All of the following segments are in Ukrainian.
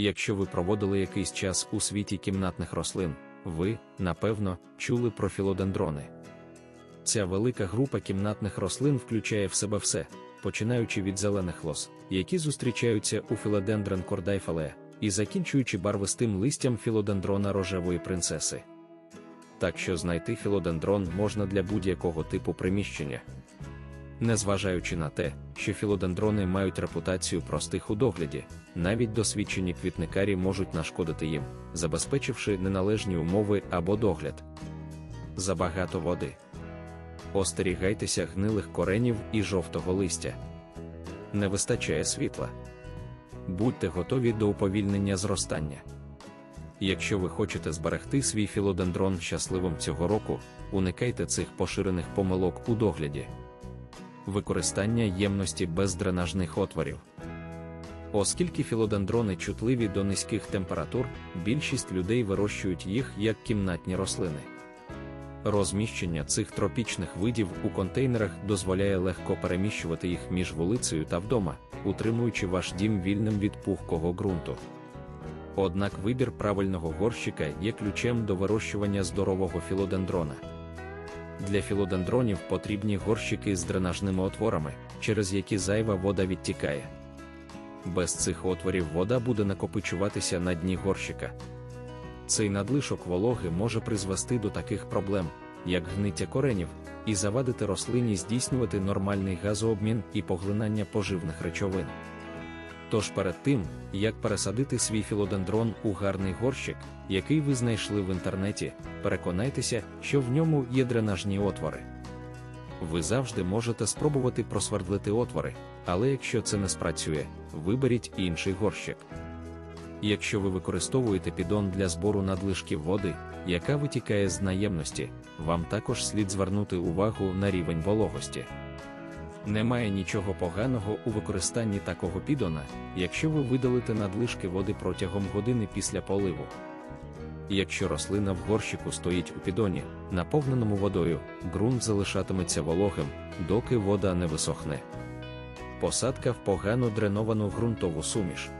Якщо ви проводили якийсь час у світі кімнатних рослин, ви, напевно, чули про філодендрони. Ця велика група кімнатних рослин включає в себе все, починаючи від зелених лос, які зустрічаються у філодендрон кордайфалея, і закінчуючи барвистим листям філодендрона рожевої принцеси. Так що знайти філодендрон можна для будь-якого типу приміщення. Незважаючи на те, що філодендрони мають репутацію простих у догляді, навіть досвідчені квітникарі можуть нашкодити їм, забезпечивши неналежні умови або догляд. Забагато води. Остерігайтеся гнилих коренів і жовтого листя. Не вистачає світла. Будьте готові до уповільнення зростання. Якщо ви хочете зберегти свій філодендрон щасливим цього року, уникайте цих поширених помилок у догляді. Використання ємності без дренажних отворів. Оскільки філодендрони чутливі до низьких температур, більшість людей вирощують їх як кімнатні рослини. Розміщення цих тропічних видів у контейнерах дозволяє легко переміщувати їх між вулицею та вдома, утримуючи ваш дім вільним від пухкого ґрунту. Однак вибір правильного горщика є ключем до вирощування здорового філодендрона. Для філодендронів потрібні горщики з дренажними отворами, через які зайва вода відтікає. Без цих отворів вода буде накопичуватися на дні горщика. Цей надлишок вологи може призвести до таких проблем, як гниття коренів, і завадити рослині здійснювати нормальний газообмін і поглинання поживних речовин. Тож перед тим, як пересадити свій філодендрон у гарний горщик, який ви знайшли в інтернеті, переконайтеся, що в ньому є дренажні отвори. Ви завжди можете спробувати просвердлити отвори, але якщо це не спрацює, виберіть інший горщик. Якщо ви використовуєте підон для збору надлишків води, яка витікає з наємності, вам також слід звернути увагу на рівень вологості. Немає нічого поганого у використанні такого підона, якщо ви видалите надлишки води протягом години після поливу. Якщо рослина в горщику стоїть у підоні, наповненому водою, ґрунт залишатиметься вологим, доки вода не висохне. Посадка в погано дреновану ґрунтову суміш.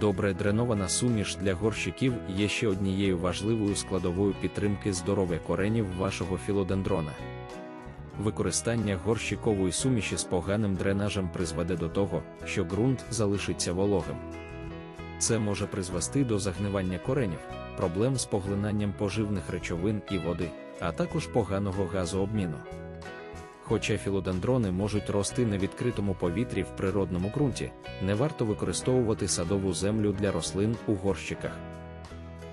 Добре дренована суміш для горщиків є ще однією важливою складовою підтримки здоров'я коренів вашого філодендрона. Використання горщикової суміші з поганим дренажем призведе до того, що ґрунт залишиться вологим. Це може призвести до загнивання коренів, проблем з поглинанням поживних речовин і води, а також поганого газообміну. Хоча філодендрони можуть рости на відкритому повітрі в природному ґрунті, не варто використовувати садову землю для рослин у горщиках.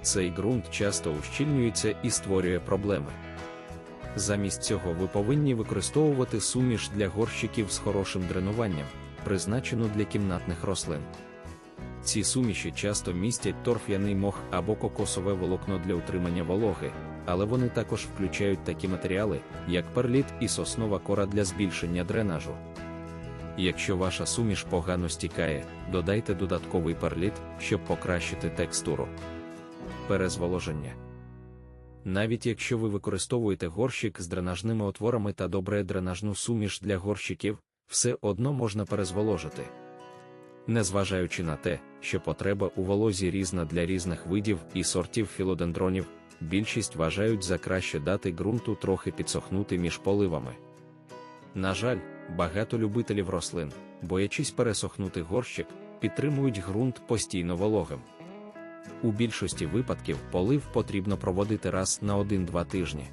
Цей ґрунт часто ущільнюється і створює проблеми. Замість цього ви повинні використовувати суміш для горщиків з хорошим дренуванням, призначену для кімнатних рослин. Ці суміші часто містять торф'яний мох або кокосове волокно для утримання вологи, але вони також включають такі матеріали, як перліт і соснова кора для збільшення дренажу. Якщо ваша суміш погано стікає, додайте додатковий перліт, щоб покращити текстуру. Перезволоження. Навіть якщо ви використовуєте горщик з дренажними отворами та добре дренажну суміш для горщиків, все одно можна перезволожити. Незважаючи на те, що потреба у волозі різна для різних видів і сортів філодендронів, більшість вважають за краще дати ґрунту трохи підсохнути між поливами. На жаль, багато любителів рослин, боячись пересохнути горщик, підтримують ґрунт постійно вологим. У більшості випадків полив потрібно проводити раз на 1-2 тижні.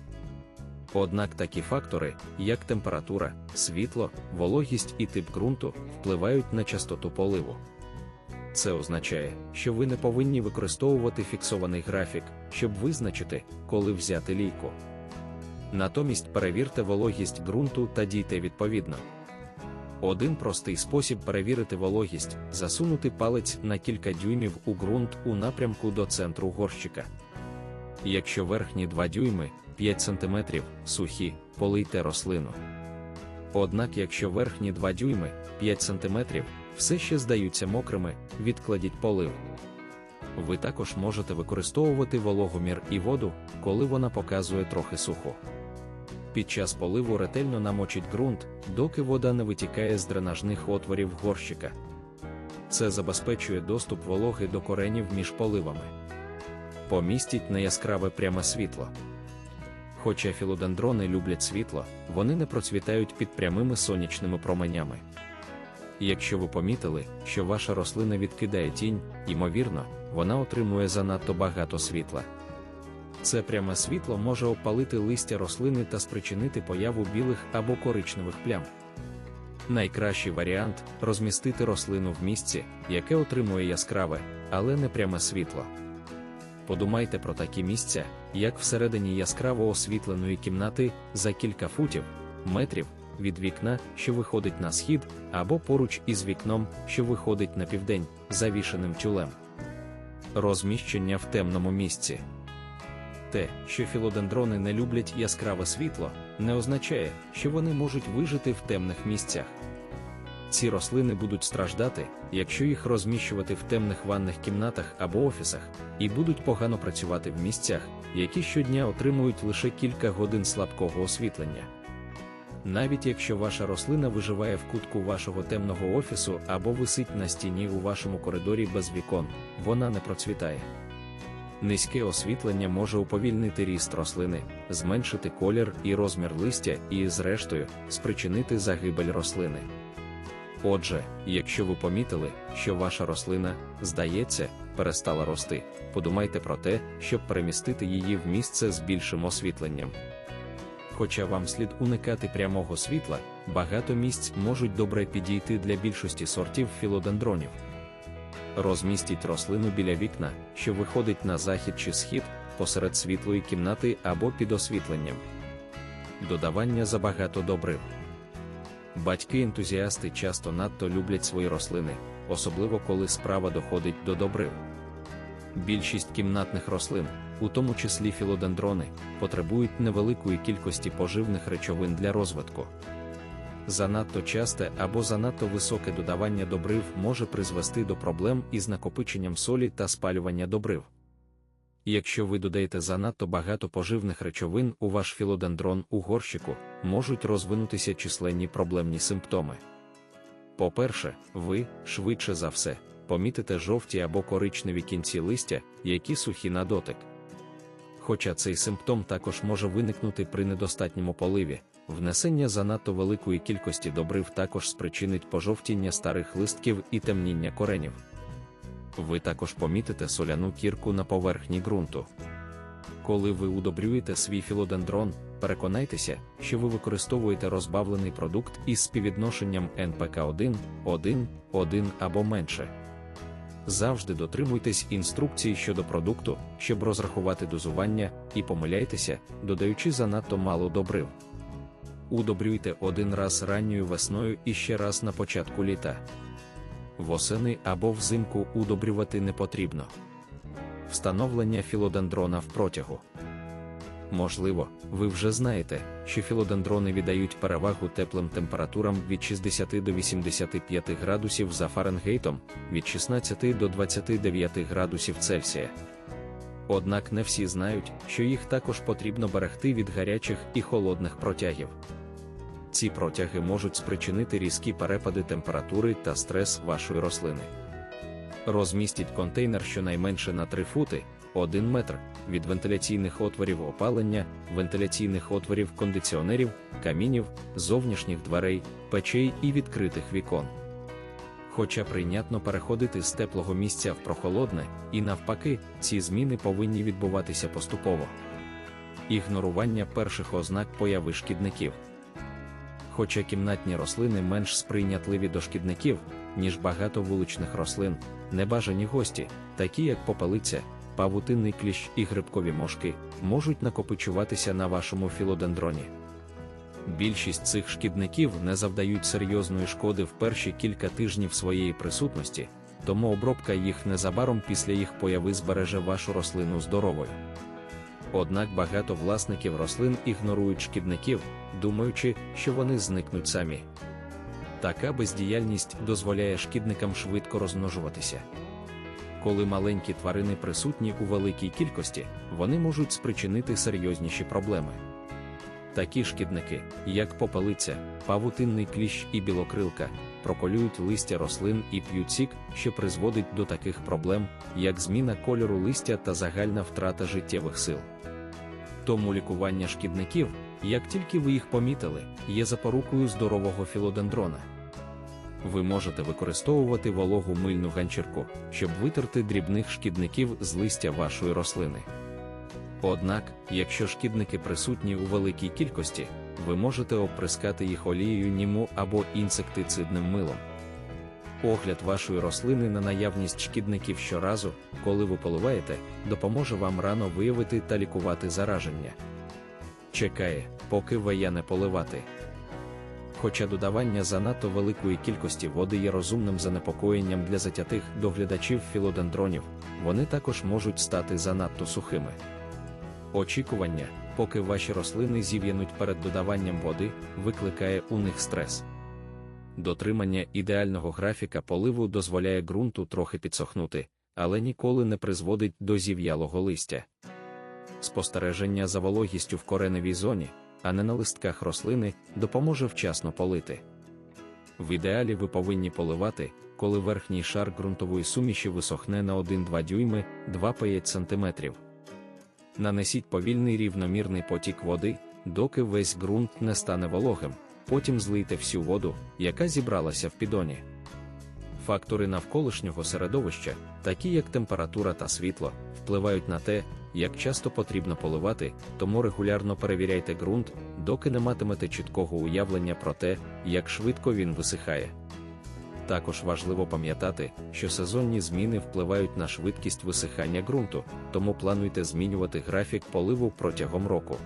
Однак такі фактори, як температура, світло, вологість і тип ґрунту, впливають на частоту поливу. Це означає, що ви не повинні використовувати фіксований графік, щоб визначити, коли взяти лійку. Натомість перевірте вологість ґрунту та дійте відповідно. Один простий спосіб перевірити вологість засунути палець на кілька дюймів у ґрунт у напрямку до центру горщика. Якщо верхні 2 дюйми 5 см сухі, полийте рослину. Однак, якщо верхні 2 дюйми 5 см все ще здаються мокрими, відкладіть полив. Ви також можете використовувати вологомір і воду, коли вона показує трохи сухо. Під час поливу ретельно намочіть ґрунт, доки вода не витікає з дренажних отворів горщика. це забезпечує доступ вологи до коренів між поливами. Помістіть на яскраве пряме світло. Хоча філодендрони люблять світло, вони не процвітають під прямими сонячними променями. Якщо ви помітили, що ваша рослина відкидає тінь, ймовірно, вона отримує занадто багато світла. Це пряме світло може опалити листя рослини та спричинити появу білих або коричневих плям. Найкращий варіант розмістити рослину в місці, яке отримує яскраве, але не пряме світло. Подумайте про такі місця, як всередині яскраво освітленої кімнати за кілька футів, метрів від вікна, що виходить на схід, або поруч із вікном, що виходить на південь, завішеним тюлем. Розміщення в темному місці. Те, що філодендрони не люблять яскраве світло, не означає, що вони можуть вижити в темних місцях. Ці рослини будуть страждати, якщо їх розміщувати в темних ванних кімнатах або офісах, і будуть погано працювати в місцях, які щодня отримують лише кілька годин слабкого освітлення. Навіть якщо ваша рослина виживає в кутку вашого темного офісу або висить на стіні у вашому коридорі без вікон, вона не процвітає. Низьке освітлення може уповільнити ріст рослини, зменшити колір і розмір листя і, зрештою, спричинити загибель рослини. Отже, якщо ви помітили, що ваша рослина, здається, перестала рости, подумайте про те, щоб перемістити її в місце з більшим освітленням. Хоча вам слід уникати прямого світла, багато місць можуть добре підійти для більшості сортів філодендронів. Розмістіть рослину біля вікна, що виходить на захід чи схід, посеред світлої кімнати або під освітленням. Додавання забагато добрив. Батьки-ентузіасти часто надто люблять свої рослини, особливо коли справа доходить до добрив. Більшість кімнатних рослин, у тому числі філодендрони, потребують невеликої кількості поживних речовин для розвитку. Занадто часте або занадто високе додавання добрив може призвести до проблем із накопиченням солі та спалювання добрив. Якщо ви додаєте занадто багато поживних речовин у ваш філодендрон у горщику, можуть розвинутися численні проблемні симптоми. По-перше, ви, швидше за все, помітите жовті або коричневі кінці листя, які сухі на дотик. Хоча цей симптом також може виникнути при недостатньому поливі, внесення занадто великої кількості добрив також спричинить пожовтіння старих листків і темніння коренів. Ви також помітите соляну кірку на поверхні ґрунту. Коли ви удобрюєте свій філодендрон, переконайтеся, що ви використовуєте розбавлений продукт із співвідношенням НПК1, 1, 1 або менше. Завжди дотримуйтесь інструкцій щодо продукту, щоб розрахувати дозування, і помиляйтеся, додаючи занадто мало добрив. Удобрюйте один раз ранньою весною і ще раз на початку літа. Восени або взимку удобрювати не потрібно. Встановлення філодендрона в протягу. Можливо, ви вже знаєте, що філодендрони віддають перевагу теплим температурам від 60 до 85 градусів за Фаренгейтом, від 16 до 29 градусів Цельсія. Однак не всі знають, що їх також потрібно берегти від гарячих і холодних протягів. Ці протяги можуть спричинити різкі перепади температури та стрес вашої рослини. Розмістіть контейнер щонайменше на 3 фути 1 метр від вентиляційних отворів опалення, вентиляційних отворів кондиціонерів, камінів, зовнішніх дверей, печей і відкритих вікон. Хоча прийнятно переходити з теплого місця в прохолодне, і навпаки, ці зміни повинні відбуватися поступово. Ігнорування перших ознак появи шкідників. Хоча кімнатні рослини менш сприйнятливі до шкідників, ніж багато вуличних рослин, небажані гості, такі як попелиця, павутинний кліщ і грибкові мошки, можуть накопичуватися на вашому філодендроні. Більшість цих шкідників не завдають серйозної шкоди в перші кілька тижнів своєї присутності, тому обробка їх незабаром після їх появи збереже вашу рослину здоровою. Однак багато власників рослин ігнорують шкідників, думаючи, що вони зникнуть самі. Така бездіяльність дозволяє шкідникам швидко розмножуватися. Коли маленькі тварини присутні у великій кількості, вони можуть спричинити серйозніші проблеми. Такі шкідники, як попелиця, павутинний кліщ і білокрилка, проколюють листя рослин і п'ють сік, що призводить до таких проблем, як зміна кольору листя та загальна втрата життєвих сил. Тому лікування шкідників, як тільки ви їх помітили, є запорукою здорового філодендрона. Ви можете використовувати вологу мильну ганчірку, щоб витерти дрібних шкідників з листя вашої рослини. Однак, якщо шкідники присутні у великій кількості, ви можете оприскати їх олією німу або інсектицидним милом. Огляд вашої рослини на наявність шкідників щоразу, коли ви поливаєте, допоможе вам рано виявити та лікувати зараження. Чекає, поки ваяне поливати. Хоча додавання занадто великої кількості води є розумним занепокоєнням для затятих доглядачів філодендронів, вони також можуть стати занадто сухими. Очікування, поки ваші рослини зів'януть перед додаванням води, викликає у них стрес. Дотримання ідеального графіка поливу дозволяє ґрунту трохи підсохнути, але ніколи не призводить до зів'ялого листя. Спостереження за вологістю в кореневій зоні, а не на листках рослини, допоможе вчасно полити. В ідеалі ви повинні поливати, коли верхній шар ґрунтової суміші висохне на 1-2 дюйми 2-5 см. Нанесіть повільний рівномірний потік води, доки весь ґрунт не стане вологим, потім злийте всю воду, яка зібралася в підоні. Фактори навколишнього середовища, такі як температура та світло, впливають на те, як часто потрібно поливати, тому регулярно перевіряйте ґрунт, доки не матимете чіткого уявлення про те, як швидко він висихає. Також важливо пам'ятати, що сезонні зміни впливають на швидкість висихання ґрунту, тому плануйте змінювати графік поливу протягом року.